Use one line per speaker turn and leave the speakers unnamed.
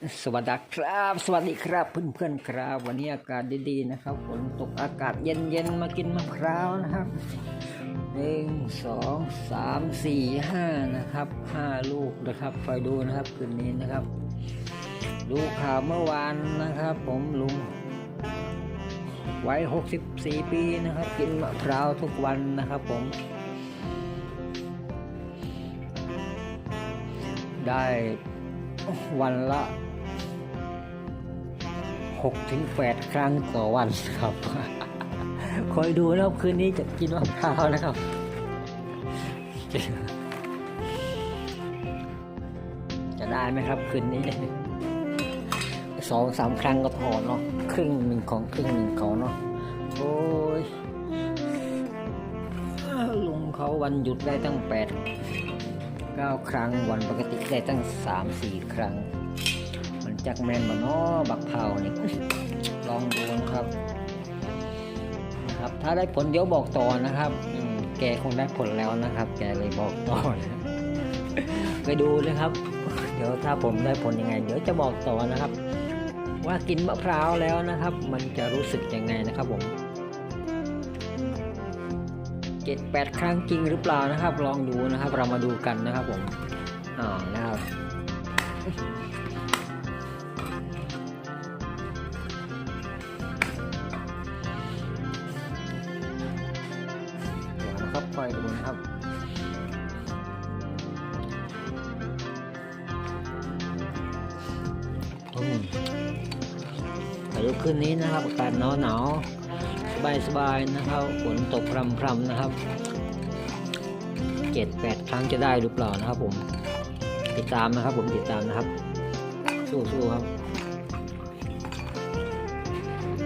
สวัสดีครับ สวัสดีครับเพื่อนๆครับ วันนี้อากาศดีๆนะครับฝนตกอากาศเย็นๆมากินมะพร้าวนะครับหนึ่งสองสามสี่ห้านะครับห้าลูกนะครับคอยดูนะครับคืนนี้นะครับ ดูข่าวเมื่อวานนะครับ ผมลุงวัยหกสิบสี่ปีนะครับ กินมะพร้าวทุกวันนะครับผมได้วันละ หกถึงแปดครั้งต่อวันครับ คอยดูนะครับคืนนี้จะกินมะพร้าวนะครับจะได้ไหมครับคืนนี้สองสามครั้งก็พอเนาะครึ่งหนึ่งของครึ่งหนึ่งเขาเนาะโอ้ยลุงเขาวันหยุดได้ตั้งแปดเก้าครั้งวันปกติได้ตั้งสามสี่ครั้ง จักแมนบเนาะบักเผานี่ลองดูนะครับนะครับ ถ้าได้ผลเดี๋ยวบอกต่อนะครับแกคงได้ผลแล้วนะครับ แกเลยบอกต่อนะไปดูเลยครับ เดี๋ยวถ้าผมได้ผลยังไง เดี๋ยวจะบอกต่อนะครับ ว่ากินมะพร้าวแล้วนะครับ มันจะรู้สึกยังไงนะครับผมเจ็ดแปดครั้งจริงหรือเปล่านะครับ ลองดูนะครับ เรามาดูกันนะครับผมอ่านะครับ เดี๋ยวนะครับคอยดูนะครับอืมแต่ลุกคืนนี้นะครับอากาศหนาวหนาวๆสบายๆนะครับฝนตกพรำๆนะครับเจ็ดแปดครั้งจะได้หรือเปล่านะครับผม ติดตามนะครับผมติดตามนะครับ สู้ๆครับ